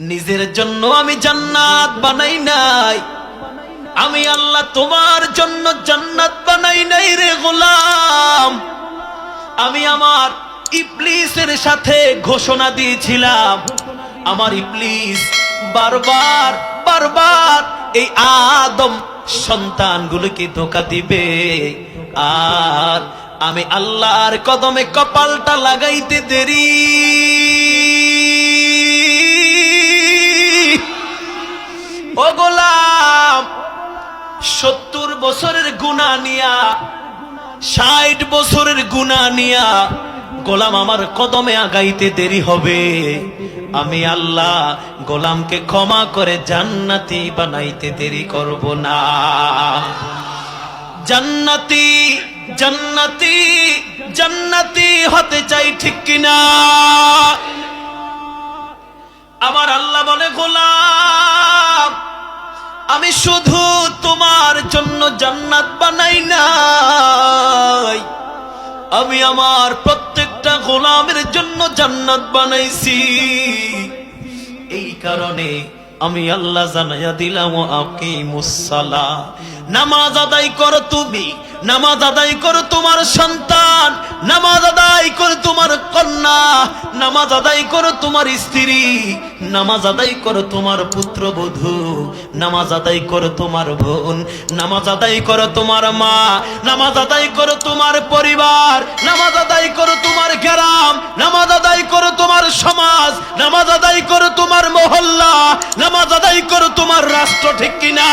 নিজের জন্য আমি জান্নাত বানাই নাই। আমি আল্লাহ তোমার জন্য জান্নাত বানাই নাই রে গোলাম। আমি আমার ইবলিসের সাথে ঘোষণা দিয়েছিলাম। আমার ইবলিস বারবার বারবার এই আদম সন্তানগুলোকে ধোকা দিবে। আর আমি আল্লাহর কদমে কপালটা লাগাইতে দেরি। ও গোলাম, সত্তর বছরের গুণা নিয়া, ষাট বছরের গুণা নিয়া, গোলাম আমার কদমে আগাইতে দেরি হবে। আমি আল্লাহ গোলামকে ক্ষমা করে জান্নাতি বানাইতে দেরি করব না। জান্নাতি জান্নাতি জান্নাতি হতে চাই ঠিক কিনা? আমার আল্লাহ বলে, গোলাম আমি শুধু তোমার জন্য জান্নাত বানাই নাই। আমি আমার প্রত্যেকটা গোলামের জন্য জান্নাত বানাইছি। এই কারণে আমি আল্লাহ জানাইয়া দিলাম আপনি মুসালা নামাজ আদায় করো তুমি, নামাজ আদায় করো তোমার সন্তান। নামাজ আদায় করো তোমার কন্যা নামাজ আদায় করো তোমার স্ত্রী নামাজ আদায় করো তোমার পুত্র পুত্রবধূ নামাজ আদায় করো তোমার বোন নামাজ আদায় করো তোমার মা নামাজ আদায় করো তোমার পরিবার নামাজ আদায় করো তোমার গ্রাম নামাজ আদায় করো তোমার সমাজ নামাজ আদায় করো তোমার মহল্লা নামাজ আদায় করো তোমার রাষ্ট্র ঠিক কিনা